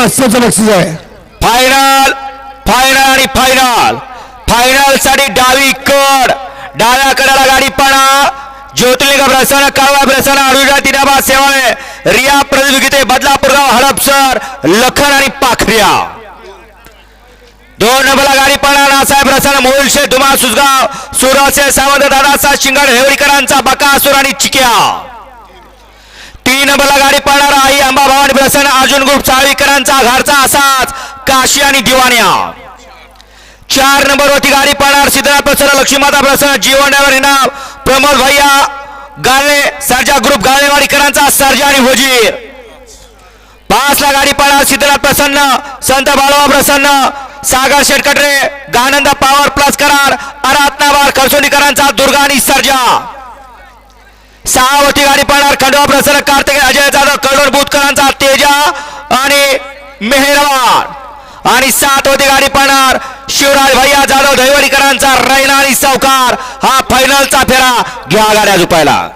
पाचशेचं बक्षीस आहे. Final final आणि फायनल फायनलसाठी डावी कड. डाव्या कडाला गाडी पाडा ज्योतिर्लिंग प्रसन्न काळवा प्रसन्न अरुणा तिनाबा सेवाळे. रिया प्रतियोगिते बदलापूरगाव हडपसर लखन आणि पाखरिया. दोन नंबरला गाडी पाडा नासाहेब प्रसन्न मोहिलशे धुमा सुजगाव सुरसे सावंत दादासा शिंगाड हेवडीकरांचा बकासूर आणि प्रसन्न अर्जुन ग्रुप चाळीकरांचा घरचा असाच काशी आणि दिवाण्या. चार नंबर वरती गाडी पाहणार सिद्धनाथ प्रसन्न लक्ष्मीमाता प्रसन्न जीवनावर येणार प्रमोद भैया गाळे सरजा ग्रुप गाळेवाडीकरांचा सरजा आणि वजीर. पाचला गाडी पाहणार सिद्धनाथ प्रसन्न संत बाळवा प्रसन्न सागर शेटकटरे गानंद पॉवर प्लस करार आराधनावार खरसोलीकरांचा दुर्गा आणि सरजा. सहा वरती गाडी पाहणार खंडवा प्रसन्न कार्तिक अजयचा तेजा आणि मेहरवान आणि सात गाडी पाहणार शिवराज भैया जाधव दैवरीकरांचा रैना आणि सावकार. हा फायनलचा फेरा घ्या गाड्या झुपायला.